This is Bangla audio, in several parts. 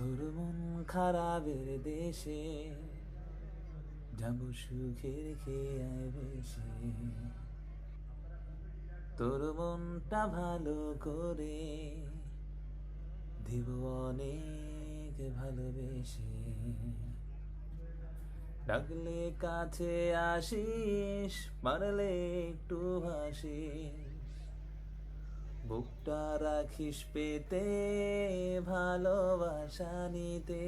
তোর মন খারাপের দেশে যাব সুখের খেয়ায় বেশি তোর মনটা ভালো করে দিব অনেক ভালোবেসে। ডাকলে কাছে আসিস পারলে একটু হাসিস। বুকটা রাখিস পেতে, ভালোবাসা নিতে।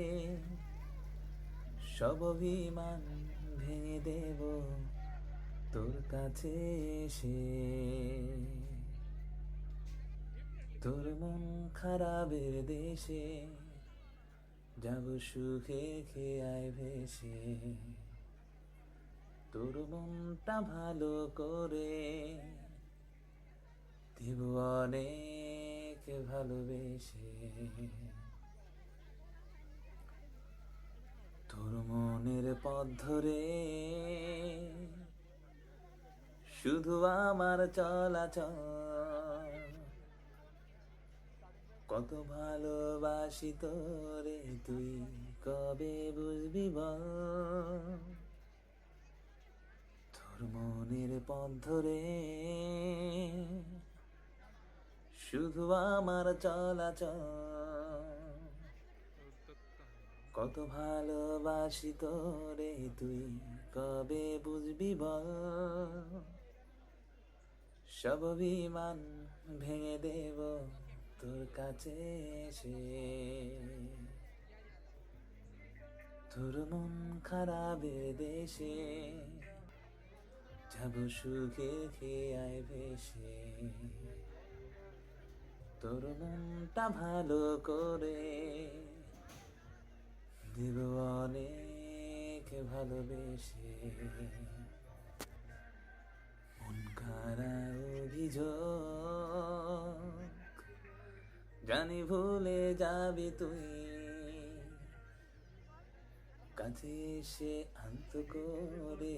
সব অভিমান ভেঙে দেব তোর কাছে এসে। তোর মন খারাপের দেশে, যাব সুখে খেয়ায় ভেসে। তোর মনটা ভালো করে দিব অনেক ভালোবেসে। তোর মনের পথ ধরে শুধু আমার চলাচল। কত ভালোবাসি তোরে, তুই কবে বুঝবি বল? তোর মনের পথ ধরে শুধু আমার চলাচল কত ভালোবাসি তোরে, তুই কবে বুঝবি বল? সব বিমান ভেঙে দেব তোর কাছে এসে। তোর মন খারাপের দেশে, যাব সুখে খেয়ায় ভেসে। তোর মনটা ভালো করে দেব অনেক ভালোবেসে। অভিযোগ, জানি ভুলে যাবি তুই। কাছে সে আন্ত করে